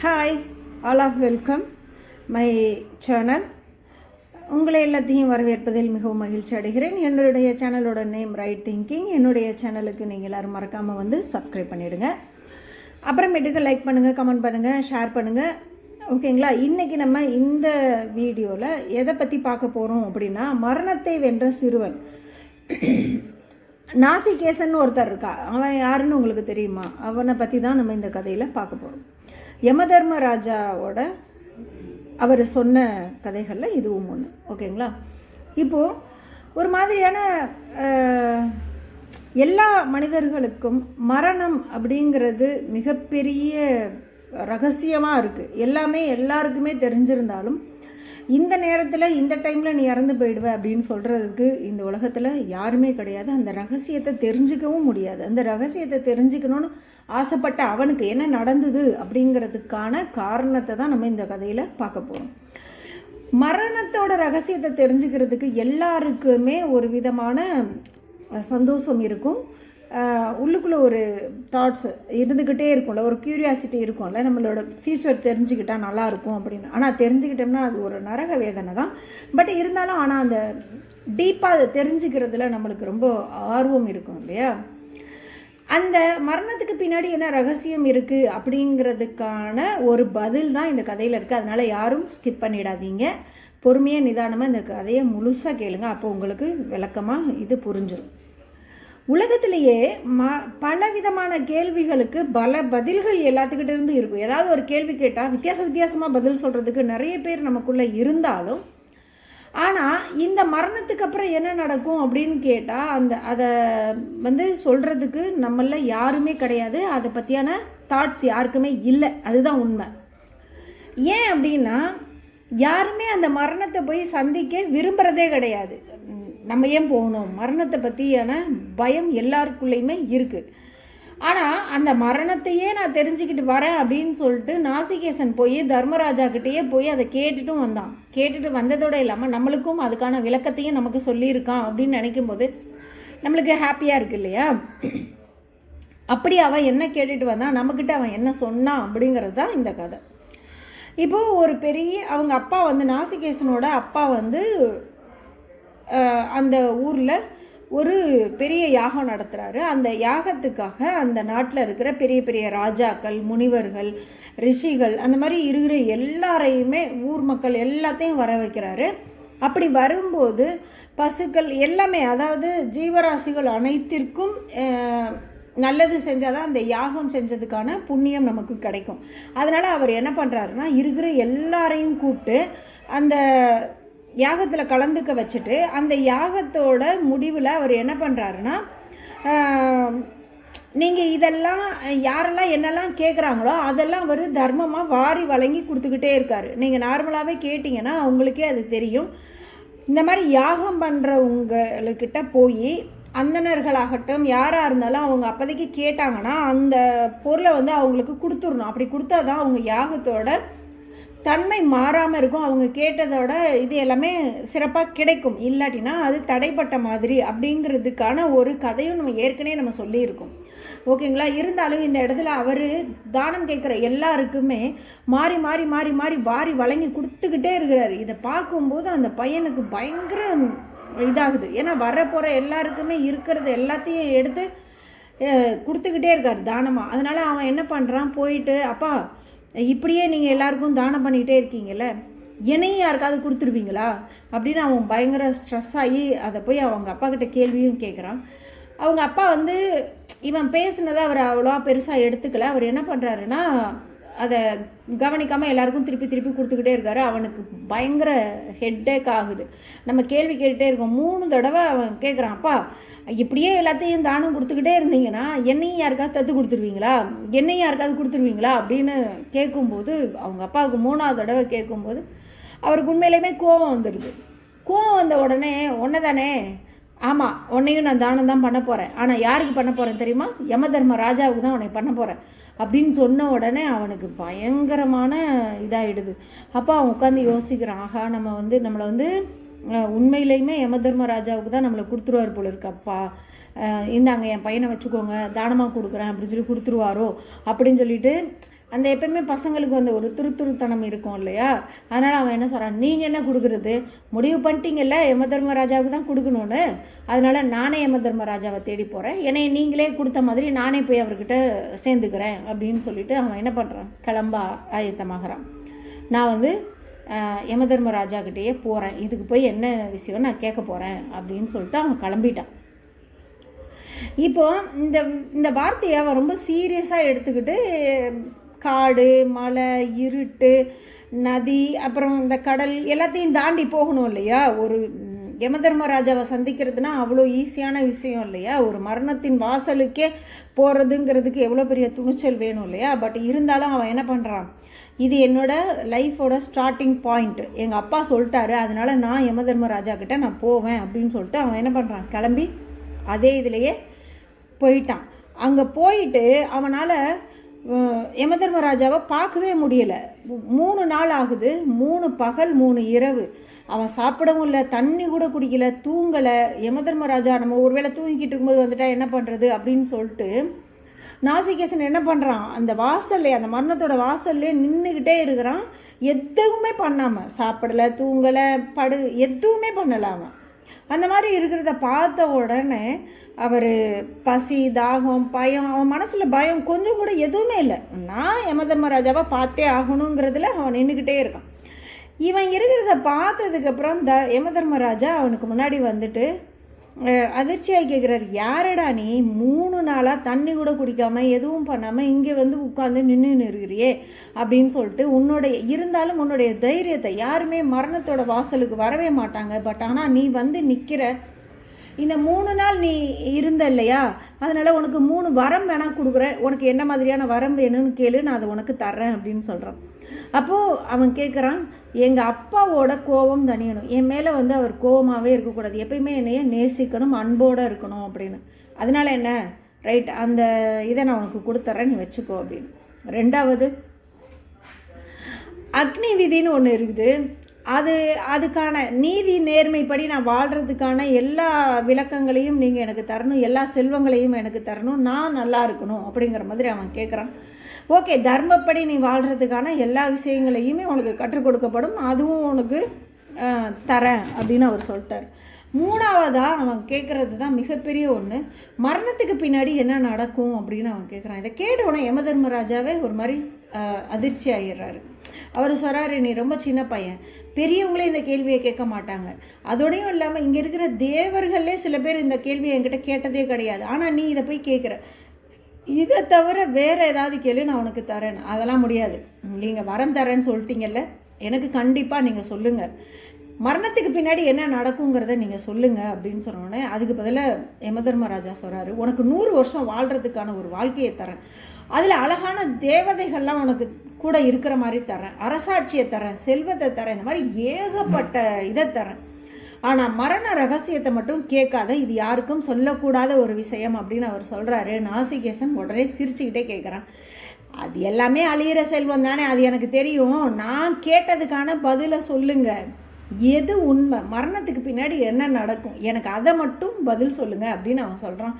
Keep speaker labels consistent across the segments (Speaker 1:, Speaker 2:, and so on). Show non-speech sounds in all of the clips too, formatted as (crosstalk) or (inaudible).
Speaker 1: Hi all of welcome my channel உங்களை எல்லாத்தையும் வரவேற்பதில் மிகவும் மகிழ்ச்சி அடைகிறேன். என்னுடைய சேனலோட நேம் ரைட் திங்கிங் என்னுடைய சேனலுக்கு நீங்கள் எல்லோரும் மறக்காமல் வந்து சப்ஸ்கிரைப் பண்ணிவிடுங்க அப்புறமேட்டுக்கு லைக் பண்ணுங்கள் கமெண்ட் பண்ணுங்கள் ஷேர் பண்ணுங்கள் ஓகேங்களா இன்றைக்கி நம்ம இந்த வீடியோவில் எதை பற்றி பார்க்க போகிறோம் அப்படின்னா மரணத்தை வென்ற சிறுவன். (clears throat) நாசிகேசன் ஒருத்தர் இருக்கா? அவன் யாருன்னு உங்களுக்கு தெரியுமா? அவனை பற்றி தான் நம்ம இந்த கதையில் பார்க்க போகிறோம் யமதர்மராஜாவோட அவர் சொன்ன கதைகளில் இதுவும் ஒன்று ஓகேங்களா? இப்போது ஒரு மாதிரியான எல்லா மனிதர்களுக்கும் மரணம் அப்படிங்கிறது மிகப்பெரிய ரகசியமாக இருக்குது எல்லாமே எல்லாருக்குமே தெரிஞ்சிருந்தாலும் இந்த நேரத்தில் இந்த டைமில் நீ இறந்து போயிடுவ அப்படின்னு சொல்கிறதுக்கு இந்த உலகத்தில் யாருமே கிடையாது. அந்த ரகசியத்தை தெரிஞ்சுக்கவும் முடியாது. அந்த ரகசியத்தை தெரிஞ்சுக்கணும்னு ஆசைப்பட்ட அவனுக்கு என்ன நடந்தது அப்படிங்கிறதுக்கான காரணத்தை தான் நம்ம இந்த கதையில் பார்க்க போகிறோம் மரணத்தோட ரகசியத்தை தெரிஞ்சுக்கிறதுக்கு எல்லாருக்குமே ஒரு விதமான சந்தோஷம் இருக்கும். உள்ளுக்குள்ளே ஒரு தாட்ஸ் இருந்துக்கிட்டே இருக்கும்ல ஒரு க்யூரியாசிட்டி இருக்கும்ல நம்மளோட ஃப்யூச்சர் தெரிஞ்சுக்கிட்டால் நல்லாயிருக்கும் அப்படின்னு. ஆனால் தெரிஞ்சுக்கிட்டோம்னா அது ஒரு நரக வேதனை தான். பட் இருந்தாலும் ஆனால் அந்த டீப்பாக அதை தெரிஞ்சுக்கிறதுல நம்மளுக்கு ரொம்ப ஆர்வம் இருக்கும் இல்லையா? அந்த மரணத்துக்கு பின்னாடி என்ன ரகசியம் இருக்குது அப்படிங்கிறதுக்கான ஒரு பதில் தான் இந்த கதையில் இருக்குது அதனால் யாரும் ஸ்கிப் பண்ணிடாதீங்க. பொறுமையாக நிதானமாக இந்த கதையை முழுசாக கேளுங்க. அப்போ உங்களுக்கு விளக்கமாக இது புரிஞ்சிடும் உலகத்திலேயே ம பலவிதமான கேள்விகளுக்கு பல பதில்கள் எல்லாத்துக்கிட்ட இருந்து இருக்கும். ஏதாவது ஒரு கேள்வி கேட்டால் வித்தியாச வித்தியாசமாக பதில் சொல்கிறதுக்கு நிறைய பேர் நமக்குள்ளே இருந்தாலும் ஆனால் இந்த மரணத்துக்கு அப்புறம் என்ன நடக்கும் அப்படின்னு கேட்டால் அந்த அதை வந்து சொல்கிறதுக்கு நம்மள யாருமே கிடையாது. அதை பற்றியான தாட்ஸ் யாருக்குமே இல்லை. அதுதான் உண்மை. ஏன் அப்படின்னா யாருமே அந்த மரணத்தை போய் சந்திக்க விரும்புகிறதே கிடையாது. நம்ம ஏன் போகணும்? மரணத்தை பற்றியான பயம் எல்லாருக்குள்ளேயுமே இருக்குது ஆனால் அந்த மரணத்தையே நான் தெரிஞ்சுக்கிட்டு வரேன் அப்படின்னு சொல்லிட்டு நாசிகேசன் போய் தர்மராஜா கிட்டேயே போய் அதை கேட்டுட்டும் வந்தான். கேட்டுட்டு வந்ததோடு இல்லாமல் நம்மளுக்கும் அதுக்கான விளக்கத்தையும் நமக்கு சொல்லியிருக்கான் அப்படின்னு நினைக்கும் போது நம்மளுக்கு ஹாப்பியாக இருக்கு இல்லையா? அப்படி அவன் என்ன கேட்டுட்டு வந்தான்? நம்மக்கிட்ட அவன் என்ன சொன்னான் அப்படிங்கிறது தான் இந்த கதை. இப்போது ஒரு பெரிய அவங்க அப்பா வந்து நாசிகேசனோட அப்பா வந்து அந்த ஊரில் ஒரு பெரிய யாகம் நடத்துகிறாரு அந்த யாகத்துக்காக அந்த நாட்டில் இருக்கிற பெரிய பெரிய ராஜாக்கள் முனிவர்கள் ரிஷிகள் அந்த மாதிரி இருக்கிற எல்லாரையுமே ஊர் மக்கள் எல்லாத்தையும் வர வைக்கிறாரு. அப்படி வரும்போது பசுக்கள் எல்லாமே அதாவது ஜீவராசிகள் அனைத்திற்கும் நல்லது செஞ்சால் தான் அந்த யாகம் செஞ்சதுக்கான புண்ணியம் நமக்கு கிடைக்கும். அதனால் அவர் என்ன பண்ணுறாருன்னா இருக்கிற எல்லாரையும் கூப்பிட்டு அந்த யாகத்தில் கலந்துக்க வச்சுட்டு அந்த யாகத்தோட முடிவில் அவர் என்ன பண்ணுறாருன்னா நீங்கள் இதெல்லாம் யாரெல்லாம் என்னெல்லாம் கேட்குறாங்களோ அதெல்லாம் அவர் தர்மமாக வாரி வழங்கி கொடுத்துக்கிட்டே இருக்கார். நீங்கள் நார்மலாகவே கேட்டிங்கன்னா அவங்களுக்கே அது தெரியும். இந்த மாதிரி யாகம் பண்ணுறவங்களுக்கிட்ட போய் அந்தணர்களாகட்டும் யாராக இருந்தாலும் அவங்க அப்போதைக்கு கேட்டாங்கன்னா அந்த பொருளை வந்து அவங்களுக்கு கொடுத்துடணும். அப்படி கொடுத்தா தான் அவங்க யாகத்தோட தன்மை மாறாமல் இருக்கும். அவங்க கேட்டதோட இது எல்லாமே சிறப்பாக கிடைக்கும். இல்லாட்டினா அது தடைப்பட்ட மாதிரி அப்படிங்கிறதுக்கான ஒரு கதையும் நம்ம ஏற்கனவே நம்ம சொல்லியிருக்கோம். ஓகேங்களா? இருந்தாலும் இந்த இடத்துல அவர் தானம் கேட்குற எல்லாருக்குமே மாறி மாறி மாறி மாறி வாரி வழங்கி கொடுத்துக்கிட்டே இருக்கிறாரு. இதை பார்க்கும்போது அந்த பையனுக்கு பயங்கர இதாகுது. ஏன்னா வரப்போகிற எல்லாருக்குமே இருக்கிறது எல்லாத்தையும் எடுத்து கொடுத்துக்கிட்டே இருக்கார் தானமாக அதனால் அவன் என்ன பண்ணுறான் போயிட்டு அப்பா இப்படியே நீங்கள் எல்லாருக்கும் தானம் பண்ணிக்கிட்டே இருக்கீங்கல்ல? என்னையும் யாருக்காவது கொடுத்துருவீங்களா? அப்படின்னு அவன் பயங்கர ஸ்ட்ரெஸ் ஆகி அதை போய் அவங்க அப்பா கிட்ட கேள்வியும் கேட்குறான் அவங்க அப்பா வந்து இவன் பேசுனதை அவர் அவ்வளோவா பெருசாக எடுத்துக்கல. அவர் என்ன பண்ணுறாருன்னா அதை கவனிக்காமல் எல்லாருக்கும் திருப்பி திருப்பி கொடுத்துக்கிட்டே இருக்காரு. அவனுக்கு பயங்கர ஹெட்டேக் ஆகுது. நம்ம கேள்வி கேட்டுகிட்டே இருக்கோம். மூணு தடவை அவன் கேட்குறான் அப்பா இப்படியே எல்லாத்தையும் தானம் கொடுத்துக்கிட்டே இருந்தீங்கன்னா என்னையும் யாருக்காவது தத்து கொடுத்துருவீங்களா? என்னையும் யாருக்காவது கொடுத்துருவீங்களா? அப்படின்னு கேட்கும்போது அவங்க அப்பாவுக்கு மூணாவது தடவை கேட்கும்போது அவருக்கு உண்மையிலேயுமே கோபம் வந்துடுது கோவம் வந்த உடனே ஒன்று தானே ஆமாம் உன்னையும் நான் தானம் தான் பண்ண போகிறேன் ஆனால் யாருக்கு பண்ண போகிறேன் தெரியுமா? யமதர்ம ராஜாவுக்கு தான் உன்னை பண்ண போகிறேன் அப்படின்னு சொன்ன உடனே அவனுக்கு பயங்கரமான இதாகிடுது அப்போ அவன் உட்காந்து யோசிக்கிறான் ஆஹா நம்ம வந்து நம்மளை வந்து உண்மையிலையுமே யம தர்மராஜாவுக்கு தான் நம்மளை கொடுத்துருவார் போல இருக்கு அப்பா. இந்தாங்க என் பையனை வச்சுக்கோங்க தானமாக கொடுக்குறேன் அப்படின்னு சொல்லி கொடுத்துருவாரோ? அப்படின்னு சொல்லிட்டு அந்த எப்பயுமே பசங்களுக்கு வந்து ஒரு துருத்துருத்தனம் இருக்கும் இல்லையா? அதனால் அவன் என்ன சொல்கிறான் நீங்கள் என்ன கொடுக்குறது? முடிவு பண்ணிட்டீங்கல்ல? யம தர்மராஜாவுக்கு தான் கொடுக்கணும்னு? அதனால் நானே யம தர்மராஜாவை தேடி போகிறேன் என்னை நீங்களே கொடுத்த மாதிரி நானே போய் அவர்கிட்ட சேர்ந்துக்கிறேன் அப்படின்னு சொல்லிட்டு அவன் என்ன பண்ணுறான் கிளம்ப ஆயத்தமாகறான். நான் வந்து அஹ், யமதர்மராஜாக்கிட்டேயே போகிறேன் இதுக்கு போய் என்ன விஷயம் நான் கேட்க போகிறேன் அப்படின்னு சொல்லிட்டு அவன் கிளம்பிட்டான். இப்போ இந்த இந்த வார்த்தையை அவன் ரொம்ப சீரியஸாக எடுத்துக்கிட்டு காடு மலை இருட்டு நதி அப்புறம் இந்த கடல் எல்லாத்தையும் தாண்டி போகணும் இல்லையா? ஒரு ம், யமதர்மராஜாவை சந்திக்கிறதுனா அவ்வளோ ஈஸியான விஷயம் இல்லையா? ஒரு மரணத்தின் வாசலுக்கே போகிறதுங்கிறதுக்கு எவ்வளோ பெரிய துணிச்சல் வேணும் இல்லையா? பட் இருந்தாலும் அவன் என்ன பண்ணுறான் இது என்னோட லைஃபோட ஸ்டார்டிங் பாயிண்ட் எங்கள் அப்பா சொல்லிட்டாரு அதனால் நான் யமதர்மராஜா கிட்டே நான் போவேன் அப்படின்னு சொல்லிட்டு அவன் என்ன பண்ணுறான் கிளம்பி அதே இதுலேயே போயிட்டான். அங்கே போயிட்டு அவனால் யமதர்மராஜாவை பார்க்கவே முடியலை. மூணு நாள் ஆகுது மூணு பகல் மூணு இரவு. அவன் சாப்பிடவும் இல்லை தண்ணி கூட குடிக்கல தூங்கலை. யமதர்மராஜா நம்ம ஒருவேளை தூங்கிக்கிட்டு இருக்கும்போது வந்துட்டா என்ன பண்ணுறது அப்படின்னு சொல்லிட்டு நாசிகேசன் என்ன பண்ணுறான் அந்த வாசல்லே அந்த மரணத்தோட வாசல்லே நின்றுக்கிட்டே இருக்கிறான். எதுவுமே பண்ணாமல் சாப்பிடலை தூங்கலை படு எதுவுமே பண்ணல அவன். அந்த மாதிரி இருக்கிறத பார்த்த உடனே அவர் பசி தாகம் பயம் அவன் மனசில் பயம் கொஞ்சம் கூட எதுவுமே இல்லை. நான் யமதர்மராஜாவை பார்த்தே ஆகணுங்கிறதுல அவன் நின்றுக்கிட்டே இருக்கான். இவன் இருக்கிறத பார்த்ததுக்கப்புறம் த யமதர்மராஜா அவனுக்கு முன்னாடி வந்துட்டு அதிர்ச்சியாக கேட்குறாரு யாரடா நீ? மூணு நாளாக தண்ணி கூட குடிக்காமல் எதுவும் பண்ணாமல் இங்கே வந்து உட்காந்து நின்று இருக்கிறியே அப்படின்னு சொல்லிட்டு உன்னுடைய இருந்தாலும் உன்னுடைய தைரியத்தை யாருமே மரணத்தோட வாசலுக்கு வரவே மாட்டாங்க. பட் ஆனால் நீ வந்து நிற்கிற இந்த மூணு நாள் நீ இருந்த இல்லையா? அதனால் உனக்கு மூணு வரம் வேணால் கொடுக்குறேன் உனக்கு என்ன மாதிரியான வரம் வேணும்னு கேளு நான் அதை உனக்கு தர்றேன் அப்படின்னு சொல்கிறான் அப்போது அவன் கேட்குறான் எங்கள் அப்பாவோட கோபம் தனியணும் என் மேலே வந்து அவர் கோபமாகவே இருக்கக்கூடாது. எப்பயுமே என்னைய நேசிக்கணும் அன்போடு இருக்கணும் அப்படின்னு. அதனால என்ன? ரைட் அந்த இதை நான் உனக்கு கொடுத்துட்றேன் நீ வச்சுக்கோ அப்படின்னு. ரெண்டாவது அக்னி விதின்னு ஒன்று இருக்குது. அது அதுக்கான நீதி நேர்மைப்படி நான் வாழ்கிறதுக்கான எல்லா விளக்கங்களையும் நீங்கள் எனக்கு தரணும் எல்லா செல்வங்களையும் எனக்கு தரணும். நான் நல்லா இருக்கணும் அப்படிங்கிற மாதிரி அவன் கேட்குறான் ஓகே தர்மப்படி நீ வாழ்கிறதுக்கான எல்லா விஷயங்களையுமே உனக்கு கற்றுக் கொடுக்கப்படும். அதுவும் உனக்கு தரேன் அப்படின்னு அவர் சொல்லிட்டார். மூணாவதாக அவன் கேட்குறது தான் மிகப்பெரிய ஒன்று மரணத்துக்கு பின்னாடி என்ன நடக்கும் அப்படின்னு அவன் கேட்குறான் இதை கேட்ட உடனே யமதர்மராஜாவே ஒரு மாதிரி அதிர்ச்சி ஆகிடுறாரு அவர் சொல்கிறாரு நீ ரொம்ப சின்ன பையன். பெரியவங்களே இந்த கேள்வியை கேட்க மாட்டாங்க. அதோடையும் இல்லாமல் இங்கே இருக்கிற தேவர்களே சில பேர் இந்த கேள்வியை என்கிட்ட கேட்டதே கிடையாது. ஆனால் நீ இதை போய் கேட்குற இதை தவிர வேறு ஏதாவது கேள்வி நான் உனக்கு தரேன். அதெல்லாம் முடியாது. நீங்கள் வரம் தரேன்னு சொல்லிட்டீங்கல்ல எனக்கு கண்டிப்பாக நீங்கள் சொல்லுங்கள் மரணத்துக்கு பின்னாடி என்ன நடக்குங்கிறத நீங்கள் சொல்லுங்கள் அப்படின்னு சொன்னோடனே அதுக்கு பதிலாக யமதர்மராஜா சொல்கிறாரு உனக்கு நூறு வருஷம் வாழ்கிறதுக்கான ஒரு வாழ்க்கையை தரேன். அதில் அழகான தேவதைகள்லாம் உனக்கு கூட இருக்கிற மாதிரி தரேன். அரசாட்சியை தரேன் செல்வத்தை தரேன். இந்த மாதிரி ஏகப்பட்ட இதை தரேன். ஆனால் மரண ரகசியத்தை மட்டும் கேட்காத இது யாருக்கும் சொல்லக்கூடாத ஒரு விஷயம் அப்படின்னு அவர் சொல்கிறாரு நாசிகேசன் உடனே சிரிச்சுக்கிட்டே கேட்குறான் அது எல்லாமே அழியிற செல்வம் தானே அது எனக்கு தெரியும். நான் கேட்டதுக்கான பதிலை சொல்லுங்கள் எது உண்மை? மரணத்துக்கு பின்னாடி என்ன நடக்கும்? எனக்கு அதை மட்டும் பதில் சொல்லுங்கள் அப்படின்னு அவன் சொல்கிறான்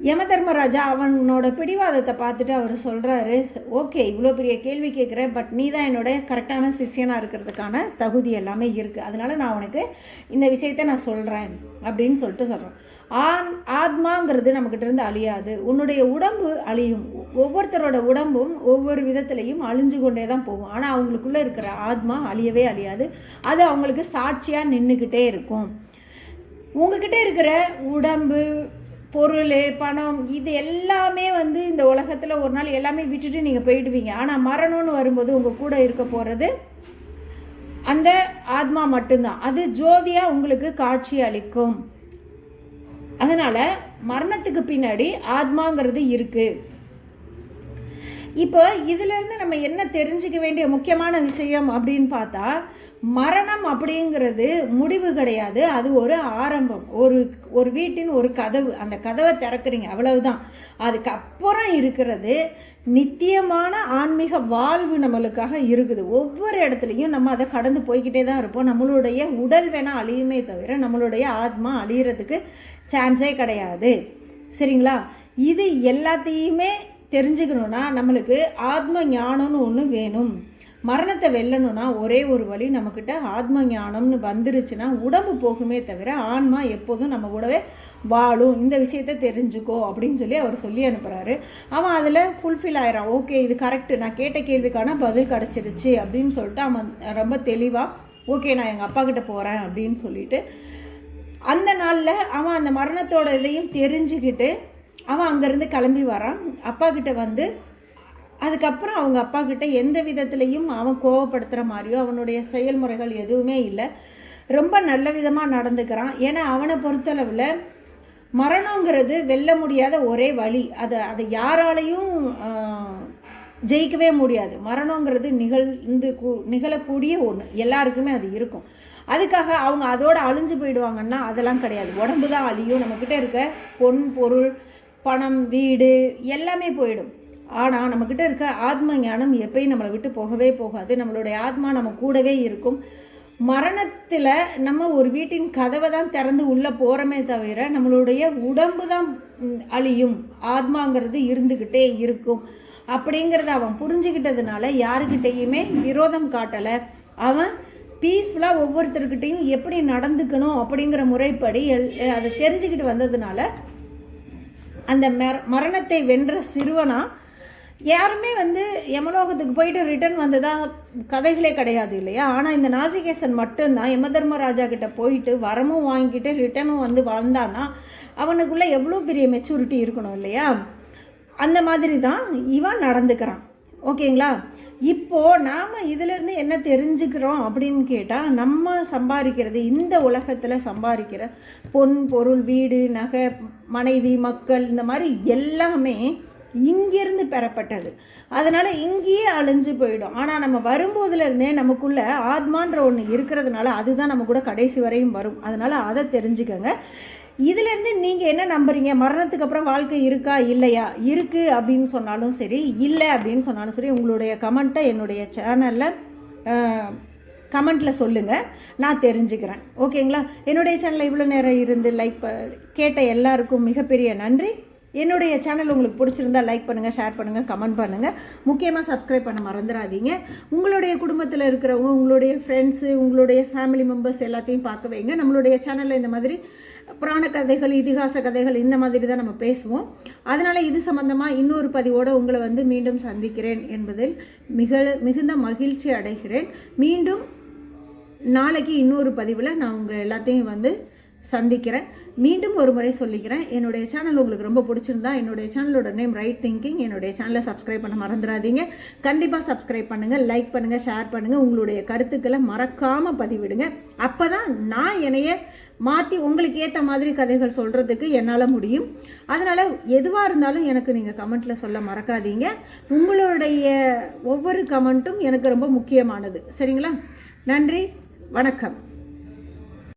Speaker 1: யமதர்மராஜா அவனோட பிடிவாதத்தை பார்த்துட்டு அவர் சொல்கிறாரு ஓகே இவ்வளோ பெரிய கேள்வி கேட்குற பட் நீ தான் என்னோட கரெக்டான சிஷியனாக இருக்கிறதுக்கான தகுதி எல்லாமே இருக்குது அதனால நான் உனக்கு இந்த விஷயத்த நான் சொல்கிறேன் அப்படின்னு சொல்லிட்டு சொல்கிறேன் ஆன் ஆத்மாங்கிறது நம்மக்கிட்ட இருந்து அழியாது. உன்னுடைய உடம்பு அழியும். ஒவ்வொருத்தரோட உடம்பும் ஒவ்வொரு விதத்துலையும் அழிஞ்சு கொண்டே தான் போகும். ஆனால் அவங்களுக்குள்ளே இருக்கிற ஆத்மா அழியவே அழியாது. அது அவங்களுக்கு சாட்சியாக நின்றுக்கிட்டே இருக்கும். உங்ககிட்ட இருக்கிற உடம்பு பொருள் பணம் இது எல்லாமே வந்து இந்த உலகத்தில் ஒரு நாள் எல்லாமே விட்டுட்டு நீங்கள் போயிடுவீங்க. ஆனால் மரணம்னு வரும்போது உங்கள் கூட இருக்க போகிறது அந்த ஆத்மா மட்டும்தான். அது ஜோதியாக உங்களுக்கு காட்சி அளிக்கும். அதனால் மரணத்துக்கு பின்னாடி ஆத்மாங்கிறது இருக்குது இப்போ இதிலேருந்து நம்ம என்ன தெரிஞ்சுக்க வேண்டிய முக்கியமான விஷயம் அப்படின்னு பார்த்தா மரணம் அப்படிங்கிறது முடிவு கிடையாது. அது ஒரு ஆரம்பம். ஒரு ஒரு வீட்டின் ஒரு கதவு. அந்த கதவை திறக்கிறீங்க. அவ்வளவுதான். அதுக்கப்புறம் இருக்கிறது நித்தியமான ஆன்மீக வாழ்வு நம்மளுக்காக இருக்குது. ஒவ்வொரு இடத்துலையும் நம்ம அதை கடந்து போய்கிட்டே தான் இருப்போம். நம்மளுடைய உடல் வேணால் அழியுமே தவிர நம்மளுடைய ஆத்மா அழியறதுக்கு சான்ஸே கிடையாது. சரிங்களா? இது எல்லாத்தையுமே தெரிஞ்சுக்கணுன்னா நம்மளுக்கு ஆத்ம ஞானம்னு ஒன்று வேணும். மரணத்தை வெல்லணும்னா ஒரே ஒரு வழி நம்மக்கிட்ட ஆத்ம ஞானம்னு வந்துருச்சுன்னா உடம்பு போகுமே தவிர ஆன்மா எப்போதும் நம்ம கூடவே வாழும். இந்த விஷயத்த தெரிஞ்சுக்கோ அப்படின்னு சொல்லி அவர் சொல்லி அனுப்புகிறாரு அவன் அதில் ஃபுல்ஃபில் ஆயிரான் ஓகே இது கரெக்டு நான் கேட்ட கேள்விக்கான பதில் கிடச்சிருச்சு. அப்படின்னு சொல்லிட்டு அவன் ரொம்ப தெளிவாக ஓகே நான் எங்கள் அப்பா கிட்ட போகிறேன் அப்படின்னு சொல்லிட்டு அந்த நாளில் அவன் அந்த மரணத்தோட இதையும் தெரிஞ்சுக்கிட்டு அவன் அங்கேருந்து கிளம்பி வரான். அப்பா கிட்ட வந்து அதுக்கப்புறம் அவங்க அப்பா கிட்ட எந்த விதத்துலேயும் அவன் கோவப்படுத்துகிற மாதிரியோ அவனுடைய செயல்முறைகள் எதுவுமே இல்லை. ரொம்ப நல்ல விதமாக நடந்துக்கிறான். ஏன்னா அவனை பொறுத்தளவில் மரணங்கிறது வெல்ல முடியாத ஒரே வழி. அதை அதை யாராலையும் ஜெயிக்கவே முடியாது. மரணங்கிறது நிகழ்ந்து கூ- நிகழக்கூடிய ஒன்று எல்லாருக்குமே அது இருக்கும். அதுக்காக அவங்க அதோட அழிஞ்சு போயிடுவாங்கன்னா அதெல்லாம் கிடையாது. உடம்பு தான் அழியும். நம்மக்கிட்ட இருக்க பொன் பொருள் பணம் வீடு எல்லாமே போயிடும். ஆனால் நம்மக்கிட்ட இருக்க ஆத்ம ஞானம் எப்பயும் நம்மளை விட்டு போகவே போகாது. நம்மளுடைய ஆத்மா நம்ம கூடவே இருக்கும். மரணத்தில் நம்ம ஒரு வீட்டின் கதவை தான் திறந்து உள்ளே போகிறோமே தவிர நம்மளுடைய உடம்பு தான் அழியும். ஆத்மாங்கிறது இருந்துக்கிட்டே இருக்கும். அப்படிங்கிறத அவன் புரிஞ்சுக்கிட்டதுனால யாருக்கிட்டேயுமே விரோதம் காட்டலை. அவன் பீஸ்ஃபுல்லாக ஒவ்வொருத்தர்கிட்டையும் எப்படி நடந்துக்கணும் அப்படிங்கிற முறைப்படி எல் அதை தெரிஞ்சுக்கிட்டு வந்ததுனால அந்த மர மரணத்தை வென்ற சிறுவனாக யாருமே வந்து யமலோகத்துக்கு போயிட்டு ரிட்டர்ன் வந்ததா கதைகளே கிடையாது இல்லையா? ஆனால் இந்த நாசிகேசன் மட்டும்தான் யமதர்மராஜா கிட்ட போயிட்டு வரமும் வாங்கிட்டு ரிட்டனும் வந்து வாழ்ந்தானா அவனுக்குள்ளே எவ்வளோ பெரிய மெச்சூரிட்டி இருக்கணும் இல்லையா? அந்த மாதிரி தான் இவன் நடந்துக்கிறான். ஓகேங்களா? இப்போ நாம் இதிலேருந்து என்ன தெரிஞ்சுக்கிறோம் அப்படின்னு கேட்டால் நம்ம சம்பாதிக்கிறது இந்த உலகத்தில் சம்பாதிக்கிற பொன் பொருள் வீடு நகை மனைவி மக்கள் இந்த மாதிரி எல்லாமே இங்கிருந்து பெறப்பட்டது. அதனால் இங்கேயே அழிஞ்சு போயிடும். ஆனால் நம்ம வரும்போதுலேருந்தே நமக்குள்ளே ஆத்மான்ற ஒன்று இருக்கிறதுனால அதுதான் நம்ம கூட கடைசி வரையும் வரும். அதனால் அதை தெரிஞ்சுக்கங்க. இதுலேருந்து நீங்கள் என்ன நம்புறீங்க? மரணத்துக்கு அப்புறம் வாழ்க்கை இருக்கா? இல்லையா? இருக்குது அப்படின்னு சொன்னாலும் சரி இல்லை அப்படின்னு சொன்னாலும் சரி உங்களுடைய கமெண்ட்டை என்னுடைய சேனலில் கமெண்ட்டில் சொல்லுங்கள் நான் தெரிஞ்சுக்கிறேன். ஓகேங்களா? என்னுடைய சேனலில் இவ்வளோ நேரம் இருந்து லைக் கேட்ட எல்லாருக்கும் மிகப்பெரிய நன்றி. என்னுடைய சேனல் உங்களுக்கு பிடிச்சிருந்தா லைக் பண்ணுங்கள் ஷேர் பண்ணுங்கள் கமெண்ட் பண்ணுங்கள் முக்கியமாக சப்ஸ்கிரைப் பண்ண மறந்துடாதீங்க. உங்களுடைய குடும்பத்தில் இருக்கிறவங்க உங்களுடைய ஃப்ரெண்ட்ஸு உங்களுடைய ஃபேமிலி மெம்பர்ஸ் எல்லாத்தையும் பார்க்க வைங்க. நம்மளுடைய சேனலில் இந்த மாதிரி புராண கதைகள் இதிகாச கதைகள் இந்த மாதிரி தான் நம்ம பேசுவோம். அதனால் இது சம்மந்தமாக இன்னொரு பதிவோடு உங்களை வந்து மீண்டும் சந்திக்கிறேன் என்பதில் மிக மிகுந்த மகிழ்ச்சி அடைகிறேன். மீண்டும் நாளைக்கு இன்னொரு பதிவில் நான் உங்கள் எல்லாத்தையும் வந்து சந்திக்கிறேன். மீண்டும் ஒரு முறை சொல்லிக்கிறேன். என்னுடைய சேனல் உங்களுக்கு ரொம்ப பிடிச்சிருந்தா என்னுடைய சேனலோட நேம் ரைட் திங்கிங் என்னுடைய சேனலை சப்ஸ்கிரைப் பண்ண மறந்துடாதீங்க. கண்டிப்பாக சப்ஸ்கிரைப் பண்ணுங்கள் லைக் பண்ணுங்கள் ஷேர் பண்ணுங்கள் உங்களுடைய கருத்துக்களை மறக்காமல் பதிவிடுங்க. அப்போ தான் நான் என்னைய மாற்றி உங்களுக்கு ஏற்ற மாதிரி கதைகள் சொல்கிறதுக்கு என்னால் முடியும். அதனால் எதுவாக இருந்தாலும் எனக்கு நீங்கள் கமெண்ட்டில் சொல்ல மறக்காதீங்க. உங்களுடைய ஒவ்வொரு கமெண்ட்டும் எனக்கு ரொம்ப முக்கியமானது. சரிங்களா? நன்றி வணக்கம்.